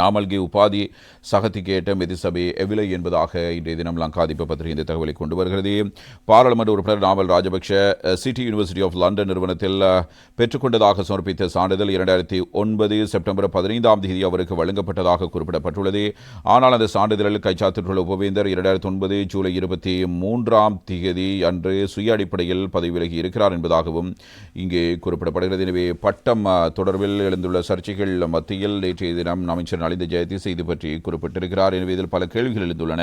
நாமல்கி உபாதி சகத்திகேட்ட மெதிசபை எவிலை என்பதாக இன்றைய தினம் லங்காதிப பத்திரிகை இந்த தகவலை கொண்டு வருகிறது. பாராளுமன்ற உறுப்பினர் Namal Rajapaksa city university of London நிறுவனத்தில் பெற்றுக்கொண்டதாக சமர்ப்பித்த சான்றிதழ் இரண்டாயிரத்தி ஒன்பது செப்டம்பர் பதினைந்தாம் தேதி அவருக்கு வழங்கப்பட்டதாக குறிப்பிடப்பட்டுள்ளது. ஆனால் அந்த சான்றிதழில் கைச்சாத்திட்டுள்ள உபவேந்தர் இரண்டாயிரத்தி ஒன்பது ஜூலை இருபத்தி மூன்றாம் தேதி அன்று சுய அடிப்படையில் பதவி விலகி இருக்கிறார் என்பதாகவும் இங்கே குறிப்பிடப்படுகிறது. எனவே பட்டம் தொடர்பில் எழுந்துள்ள சர்ச்சைகள் மத்தியில் நேற்றைய தினம் அமைச்சர் நலிந்த ஜெயதிஸ் இது பற்றி குறிப்பிட்டிருக்கிறார். எனவே இதில் பல கேள்விகள் எழுந்துள்ளன.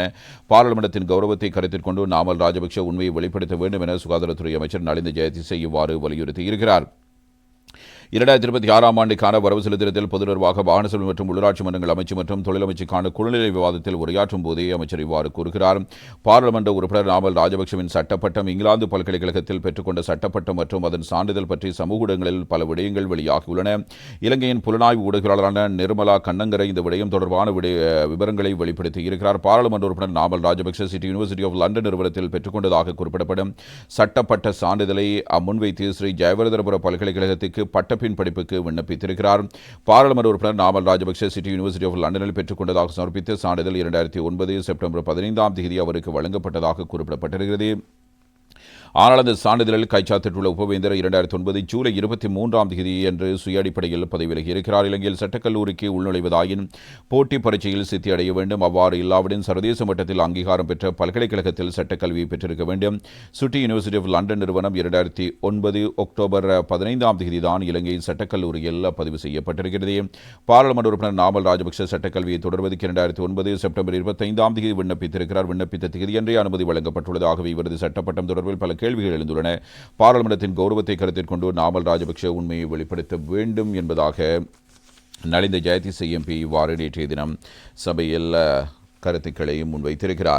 பாராளுமன்றத்தின் கௌரவத்தை கருத்தில் கொண்டு நாமல் ராஜபக்ஷ உண்மையை வெளிப்படுத்த வேண்டும் என சுகாதாரத்துறை அமைச்சர் நலிந்த ஜெயதிஸ் இவ்வாறு வலியுறுத்தியிருக்கிறார். இரண்டாயிரத்தி இருபத்தி ஆறாம் ஆண்டுக்கான வரவு செலுத்திடத்தில் பொது நிர்வாக வாகன செலவு மற்றும் உள்ளாட்சி மன்றங்கள் அமைச்சு மற்றும் தொழிலமைச்சுக்கான குழுநிலை விவாதத்தில் உரையாற்றும் போதே அமைச்சர் இவ்வாறு கூறுகிறார். பாராளுமன்ற உறுப்பினர் நாமல் ராஜபக்சவின் சட்டப்பட்டம் இங்கிலாந்து பல்கலைக்கழகத்தில் பெற்றுக்கொண்ட சட்டப்பட்டம் மற்றும் அதன் சான்றிதழ் பற்றி சமூக ஊடகங்களில் பல விடயங்கள் வெளியாகியுள்ளன. இலங்கையின் புலனாய்வு ஊடகங்களான நிர்மலா கண்ணங்கரை இந்த விடயம் தொடர்பான விடய விவரங்களை வெளிப்படுத்தி இருக்கிறார். பாராளுமன்ற உறுப்பினர் Namal Rajapaksa city university of London நிறுவனத்தில் பெற்றுக்கொண்டதாக குறிப்பிடப்படும் சட்டப்பட்ட சான்றிதழை முன்வைத்து ஸ்ரீ ஜெயவர்தனபுர பல்கலைக்கழகத்துக்கு பட்டப்பின் படிப்புக்கு விண்ணப்பித்திருக்கிறார். பாராளுமன்ற உறுப்பினர் Namal Rajapaksa city university of லண்டனில் பெற்றுக்கொண்டதாக சமர்ப்பித்த சான்றிதழ் இரண்டாயிரத்தி ஒன்பது செப்டம்பர் பதினைந்தாம் தேதி அவருக்கு வழங்கப்பட்டதாக குறிப்பிடப்பட்டிருக்கிறது. ஆனால் அந்த சான்றிதழில் கைச்சாத்திட்டுள்ள உபவேந்தர் இரண்டாயிரத்தி ஒன்பது ஜூலை இருபத்தி மூன்றாம் தேதி என்று சுய அடிப்படையில் பதவி இருக்கிறார். இலங்கையில் சட்டக்கல்லூரிக்கு உள்நுழைவதாயின் போட்டி பரீட்சையில் சித்தி அடைய வேண்டும். அவ்வாறு இல்லாவிடன் சர்வதேச மட்டத்தில் அங்கீகாரம் பெற்ற பல்கலைக்கழகத்தில் சட்டக்கல்வியை பெற்றிருக்க வேண்டும். சுட்டி யூனிவர்சிட்டி ஆஃப் லண்டன் நிறுவனம் இரண்டாயிரத்தி ஒன்பது அக்டோபர் பதினைந்தாம் தேதி தான் இலங்கையின் சட்டக்கல்லூரியில் பதிவு செய்யப்பட்டிருக்கிறது. பாராளுமன்ற உறுப்பினர் நாமல் ராஜபக்ஷ சட்டக்கல்வியை தொடர்வதற்கு இரண்டாயிரத்தி ஒன்பது செப்டம்பர் இருபத்தைந்தாம் தேதி விண்ணப்பித்திருக்கிறார். விண்ணப்பித்த தேதியன்றே அனுமதி வழங்கப்பட்டுள்ளதாகவே இவரது சட்டப்பட்டம் தொடர்பில் பல கேள்விகள் எழுந்துள்ளன. பாராளுமன்றத்தின் கௌரவத்தை கருத்தில் கொண்டு நாமல் ராஜபக்ஷ உண்மையை வெளிப்படுத்த வேண்டும் என்பதாக நலிந்த ஜெயதிசை எம்பி இவ்வாறு நேற்றைய தினம் சபையில் கருத்துக்களையும் முன்வைத்திருக்கிறார்.